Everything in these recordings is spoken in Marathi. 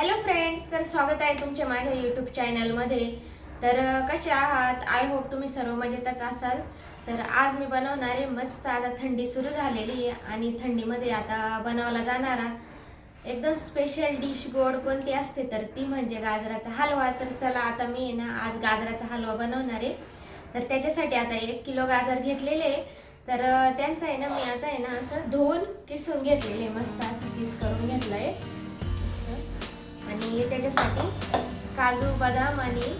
हॅलो फ्रेंड्स तर स्वागत आहे तुमचे माझ्या यूट्यूब चॅनलमध्ये तर कसे आहात? आय होप तुम्ही सर्व मजेतच असाल. तर आज मी बनवणार आहे मस्त आता थंडी सुरू झालेली आहे आणि थंडीमध्ये आता बनवला जाणारा एकदम स्पेशल डिश गोड कोणती असते तर ती म्हणजे गाजराचा हलवा. तर चला आता मी आहे ना आज गाजराचा हलवा बनवणार आहे. तर त्याच्यासाठी आता एक किलो गाजर घेतलेले तर त्यांचं आहे ना मी आता आहे ना असं धुवून किसून घेतलेले मस्त असं किस करून घेतलं आहे आणि त्याच्यासाठी काजू बदाम आणि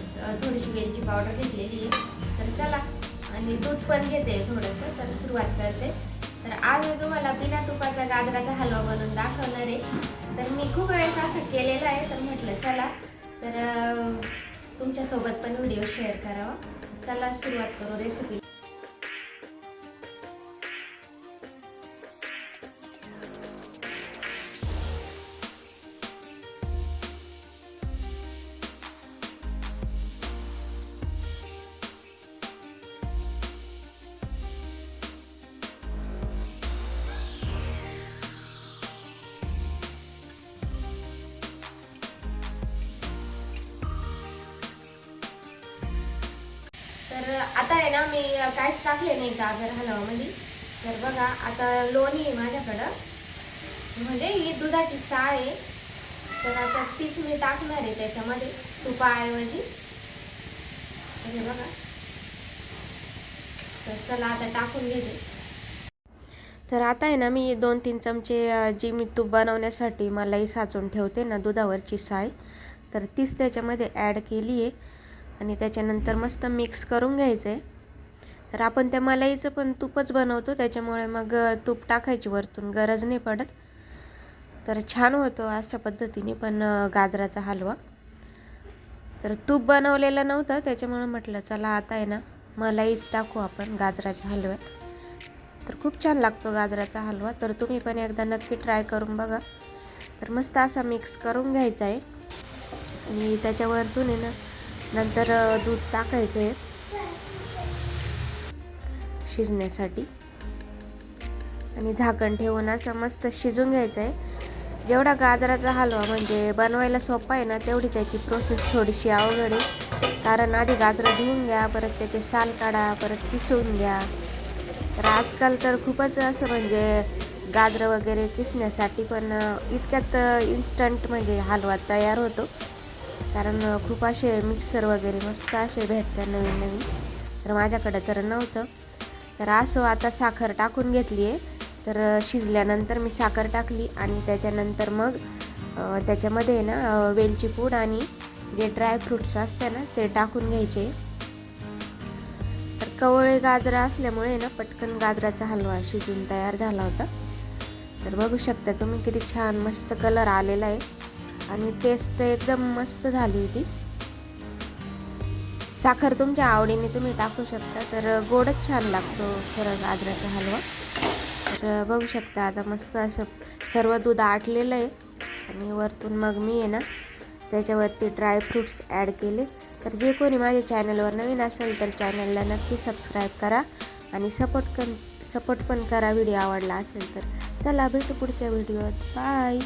थोडीशी वेलची पावडर घेतलेली आहे. तर चला आणि दूध पण घेते थोडंसं तर सुरुवात करते. तर आज मी तुम्हाला बिना तुपाचा गाजराचा हलवा बनवून दाखवणार आहे. तर मी खूप वेळेस असं केलेलं आहे तर म्हटलं चला तर तुमच्यासोबत पण व्हिडिओ शेअर करावा. चला सुरुवात करू रेसिपी तर आता आहे ना मी काहीच टाकले नाही गाजर हलवामध्ये? तर बघा आता लोणी आहे माझ्याकडं. म्हणजे ही दुधाची साळ आहे. तर आता तीच मी टाकणार आहे त्याच्यामध्ये तुपाऐवजी. म्हणजे बघा. तर चला आता टाकून घेते. तर आता आहे ना मी दोन तीन चमचे जी मी तूप बनवण्यासाठी मलाही साचून ठेवते ना दुधावरची साय. तर तीच त्याच्यामध्ये ॲड केली आहे. आणि त्याच्यानंतर मस्त मिक्स करून घ्यायचं आहे तर आपण त्या मलाईचं पण तूपच बनवतो त्याच्यामुळे मग तूप टाकायची वरतून गरज नाही पडत. तर छान होतो अशा पद्धतीने पण गाजराचा हलवा. तर तूप बनवलेलं नव्हतं त्याच्यामुळे म्हटलं चला आता आहे ना मलाईच टाकू आपण गाजराच्या हलव्यात. तर खूप छान लागतो गाजराचा हलवा तर तुम्ही पण एकदा नक्की ट्राय करून बघा. तर मस्त असा मिक्स करून घ्यायचा आहे आणि त्याच्यावरतून आहे ना नंतर दूध टाकायचं आहे शिजण्यासाठी. आणि झाकण ठेवून असं मस्त शिजून घ्यायचं आहे जेवढा गाजराचा हलवा म्हणजे बनवायला सोपा आहे ना तेवढी त्याची प्रोसेस थोडीशी अवघड आहे. कारण आधी गाजरं धुवून घ्या परत त्याचे साल काढा परत किसून घ्या. तर आजकाल तर खूपच असं म्हणजे गाजरं वगैरे किसण्यासाठी पण इतक्यात इन्स्टंट म्हणजे हलवा तयार होतो. कारण खूप असे मिक्सर वगैरे मस्त असे भेटतात नवीन नवीन. तर माझ्याकडं तर नव्हतं. तर असं आता साखर टाकून घेतली आहे. तर शिजल्यानंतर मी साखर टाकली आणि त्याच्यानंतर मग त्याच्यामध्ये आहे ना वेलची पूड आणि जे ड्रायफ्रूट्स असते ना ते टाकून घ्यायचे. तर कवळे गाजरं असल्यामुळे ना पटकन गाजराचा हलवा शिजून तयार झाला होता. तर बघू शकता तुम्ही किती छान मस्त कलर आलेला आहे. आणि टेस्ट एकदम मस्त झाली होती. साखर तुमच्या आवडीने तुम्ही टाकू शकता तर गोडच छान लागतो खरंच आदराचा हलवा. तर बघू शकता आता मस्त असं सर्व दूध आटलेलं आहे. आणि वरतून मग मी आहे ना त्याच्यावरती ड्रायफ्रूट्स ॲड केले. तर जे कोणी माझ्या चॅनलवर नवीन असेल तर चॅनलला नक्की सबस्क्राईब करा. आणि सपोर्ट कन सपोर्ट पण करा व्हिडिओ आवडला असेल तर. चला भेटू पुढच्या व्हिडिओत बाय